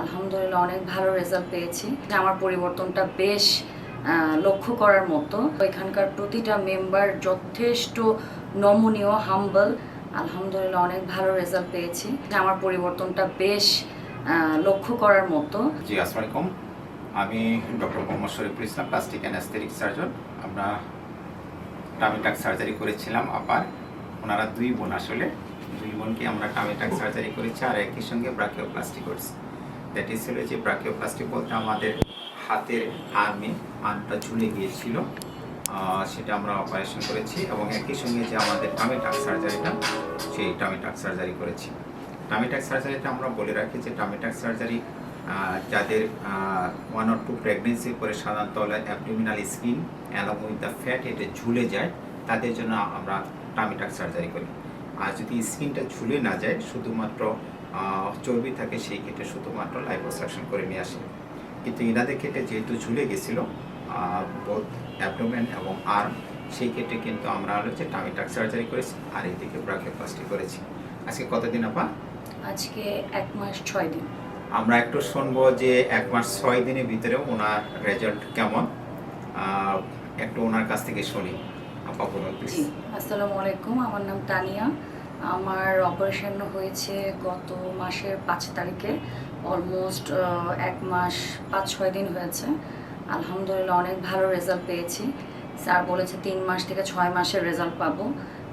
আলহামদুলিল্লাহ অনেক ভালো রেজাল্ট পেয়েছি। আমার পরিবর্তনটা বেশ লক্ষ্য করার মতো। এখানকার প্রতিটা মেম্বার যথেষ্ট নমনীয় হাম্বল আলহামদুলিল্লাহ অনেক ভালো রেজাল্ট পেয়েছি। আমার পরিবর্তনটা বেশ লক্ষ্য করার মতো। জি আসসালামু আমি doctor Mohammad Shariful Islam plastic and aesthetic surgeon আমরা টামিটাক সার্জারি করেছিলাম আবার ওনারা দুই বোন আসলে। দুই বোনকে আমরা টামিটাক সার্জারি করেছি, আর একই সঙ্গে ব্রাকিওপ্লাস্টি করেছি। দ্যাট ইজ হলো যে ব্রাকিওপ্লাস্টি বলতে আমাদের হাতের আর্মে আর্মটা ঝুলে গিয়েছিল। সেটা আমরা অপারেশন করেছি এবং একই সঙ্গে যে আমাদের টামিটাক সার্জারিটা সেই টামিটাক সার্জারি করেছি। টামিটাক সার্জারিটা আমরা বলে রাখি যে টামিটাক সার্জারি যাদের ওয়ান অর টু প্রেগনেন্সির পরে সাধারণত abdominal skin along with the fat এটা ঝুলে যায়, তাদের জন্য আমরা টামিটাক সার্জারি করি। আর যদি স্কিনটা ঝুলে না যায়, শুধুমাত্র চর্বি থাকে সেই ক্ষেত্রে শুধুমাত্র লাইপোসাকশন করে নিয়ে আসে। কিন্তু এনাদের ক্ষেত্রে যেহেতু ঝুলে গেছিল বোধ অ্যাবডোমেন এবং আর্ম সেই ক্ষেত্রে কিন্তু আমরা হচ্ছে যে টামিটাক সার্জারি করেছি আর এদিকে ব্রাকিওপ্লাস্টি করেছি। আজকে কতদিন আপা? আজকে এক মাস ছয় দিন। আমরা একটু শুনব যে এক মাস ছয় দিনের ভিতরে ওনার রেজাল্ট কেমন। একটু ওনার কাছ থেকে শুনি। আপা বলুন আসসালামু আলাইকুম। আমার নাম তানিয়া। আমার অপারেশন হয়েছে গত মাসের পাঁচ তারিখে অলমোস্ট এক মাস পাঁচ ছয় দিন হয়েছে। আলহামদুলিল্লাহ অনেক ভালো রেজাল্ট পেয়েছি। স্যার বলেছে তিন মাস থেকে ছয় মাসের রেজাল্ট পাবো।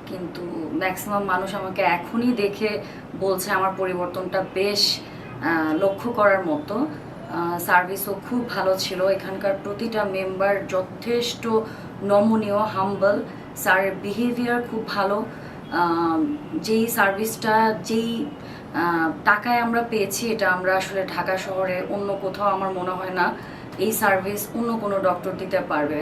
কিন্তু ম্যাক্সিমাম মানুষ আমাকে এখনই দেখে বলছে আমার পরিবর্তনটা বেশ লক্ষ্য করার মতো। সার্ভিসও খুব ভালো ছিল। এখানকার প্রতিটা মেম্বার যথেষ্ট নমনীয় হাম্বল স্যারের বিহেভিয়ার খুব ভালো। যেই সার্ভিসটা যেই টাকায় আমরা পেয়েছি, এটা আমরা আসলে ঢাকা শহরে অন্য কোথাও আমার মনে হয় না, এই সার্ভিস অন্য কোনো ডক্টর দিতে পারবে।